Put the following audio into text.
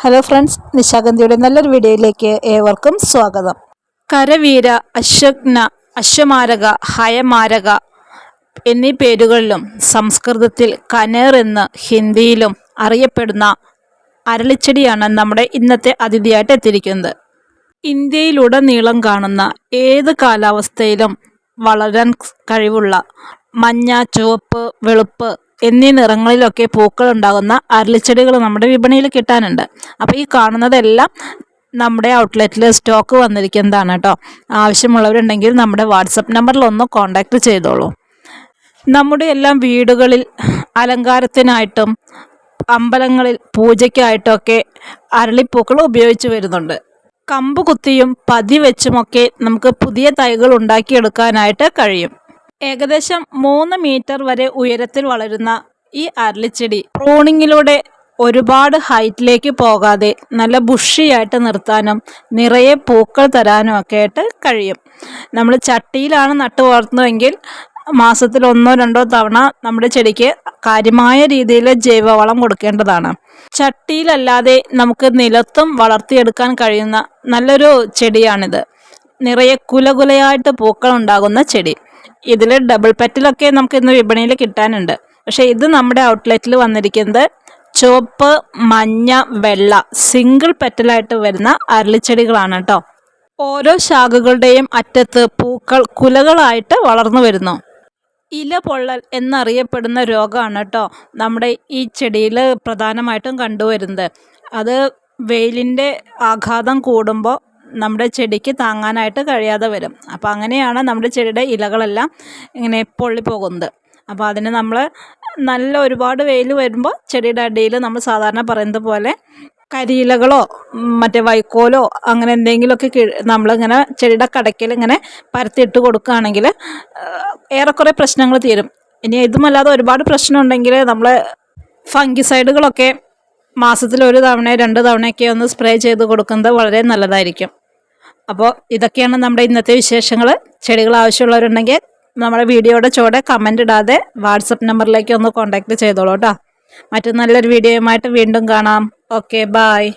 Hello friends നിശാഗന്ധിയുടെ നല്ലൊരു വീഡിയോയിലേക്ക് ഏവർക്കും സ്വാഗതം. കരവീര അശ്വഗ്ന അശ്വമാരക ഹയമാരക എന്നീ പേരുകളിലും സംസ്കൃതത്തിൽ കനേർ എന്ന് ഹിന്ദിയിലും അറിയപ്പെടുന്ന അരളിച്ചെടിയാണ് നമ്മുടെ ഇന്നത്തെ അതിഥിയായിട്ട് എത്തിയിരിക്കുന്നത്. ഇന്ത്യയിലുടനീളം കാണുന്ന ഏത് കാലാവസ്ഥയിലും വളരാൻ കഴിവുള്ള മഞ്ഞ ചുവപ്പ് വെളുപ്പ് എന്നീ നിറങ്ങളിലൊക്കെ പൂക്കൾ ഉണ്ടാകുന്ന അരളിച്ചെടികൾ നമ്മുടെ വിപണിയിൽ കിട്ടാനുണ്ട്. അപ്പോൾ ഈ കാണുന്നതെല്ലാം നമ്മുടെ ഔട്ട്ലെറ്റിൽ സ്റ്റോക്ക് വന്നിരിക്കുന്നതാണ് കേട്ടോ ആവശ്യമുള്ളവരുണ്ടെങ്കിൽ നമ്മുടെ വാട്സപ്പ് നമ്പറിൽ ഒന്ന് കോൺടാക്റ്റ് ചെയ്തോളൂ. നമ്മുടെ എല്ലാം വീടുകളിൽ അലങ്കാരത്തിനായിട്ടും അമ്പലങ്ങളിൽ പൂജയ്ക്കായിട്ടൊക്കെ അരളിപ്പൂക്കൾ ഉപയോഗിച്ച് വരുന്നുണ്ട്. കമ്പ് കുത്തിയും പതി വെച്ചുമൊക്കെ നമുക്ക് പുതിയ തൈകൾ ഉണ്ടാക്കിയെടുക്കാനായിട്ട് കഴിയും. ഏകദേശം മൂന്ന് മീറ്റർ വരെ ഉയരത്തിൽ വളരുന്ന ഈ അരളിച്ചെടി പ്രൂണിങ്ങിലൂടെ ഒരുപാട് ഹൈറ്റിലേക്ക് പോകാതെ നല്ല ബുഷിയായിട്ട് നിർത്താനും നിറയെ പൂക്കൾ തരാനും ഒക്കെ ആയിട്ട് കഴിയും. നമ്മൾ ചട്ടിയിലാണ് നട്ടു വളർത്തുന്നതെങ്കിൽ മാസത്തിൽ ഒന്നോ രണ്ടോ തവണ നമ്മുടെ ചെടിക്ക് കാര്യമായ രീതിയിൽ ജൈവവളം കൊടുക്കേണ്ടതാണ്. ചട്ടിയിലല്ലാതെ നമുക്ക് നിലത്തും വളർത്തിയെടുക്കാൻ കഴിയുന്ന നല്ലൊരു ചെടിയാണിത്. നിറയെ കുലകുലയായിട്ട് പൂക്കൾ ഉണ്ടാകുന്ന ചെടി. ഇതിൽ ഡബിൾ പെറ്റലൊക്കെ നമുക്ക് ഇന്ന് വിപണിയിൽ കിട്ടാനുണ്ട്. പക്ഷേ ഇത് നമ്മുടെ ഔട്ട്ലെറ്റിൽ വന്നിരിക്കുന്നത് ചുവപ്പ് മഞ്ഞ വെള്ള സിംഗിൾ പെറ്റലായിട്ട് വരുന്ന അരളിച്ചെടികളാണ് കേട്ടോ ഓരോ ശാഖകളുടെയും അറ്റത്ത് പൂക്കൾ കുലകളായിട്ട് വളർന്നു വരുന്നു. ഇല പൊള്ളൽ എന്നറിയപ്പെടുന്ന രോഗമാണ് കേട്ടോ നമ്മുടെ ഈ ചെടിയിൽ പ്രധാനമായിട്ടും കണ്ടുവരുന്നത്. അത് വെയിലിന്റെ ആഘാതം കൂടുമ്പോൾ നമ്മുടെ ചെടിക്ക് താങ്ങാനായിട്ട് കഴിയാതെ വരും. അപ്പോൾ അങ്ങനെയാണ് നമ്മുടെ ചെടിയുടെ ഇലകളെല്ലാം ഇങ്ങനെ പൊള്ളിപ്പോകുന്നത്. അപ്പോൾ അതിന് നമ്മൾ നല്ല ഒരുപാട് വെയിൽ വരുമ്പോൾ ചെടിയുടെ അടിയിൽ നമ്മൾ സാധാരണ പറയുന്നത് പോലെ കരിയിലകളോ മറ്റേ വൈക്കോലോ അങ്ങനെ എന്തെങ്കിലുമൊക്കെ നമ്മളിങ്ങനെ ചെടിയുടെ കടയ്ക്കൽ ഇങ്ങനെ പരത്തിയിട്ട് കൊടുക്കുകയാണെങ്കിൽ ഏറെക്കുറെ പ്രശ്നങ്ങൾ തീരും. ഇനി ഇതുമല്ലാതെ ഒരുപാട് പ്രശ്നമുണ്ടെങ്കിൽ നമ്മൾ ഫംഗിസൈഡുകളൊക്കെ മാസത്തിൽ ഒരു തവണ രണ്ട് തവണയൊക്കെ ഒന്ന് സ്പ്രേ ചെയ്ത് കൊടുക്കുന്നത് വളരെ നല്ലതായിരിക്കും. അപ്പോൾ ഇതൊക്കെയാണ് നമ്മുടെ ഇന്നത്തെ വിശേഷങ്ങൾ ചെടികൾ ആവശ്യമുള്ളവരുണ്ടെങ്കിൽ നമ്മുടെ വീഡിയോയുടെ ചുവടെ കമന്റ് ഇടാതെ വാട്സപ്പ് നമ്പറിലേക്ക് ഒന്ന് കോൺടാക്റ്റ് ചെയ്തോളൂ കേട്ടോ. മറ്റു നല്ലൊരു വീഡിയോയുമായിട്ട് വീണ്ടും കാണാം. Okay bye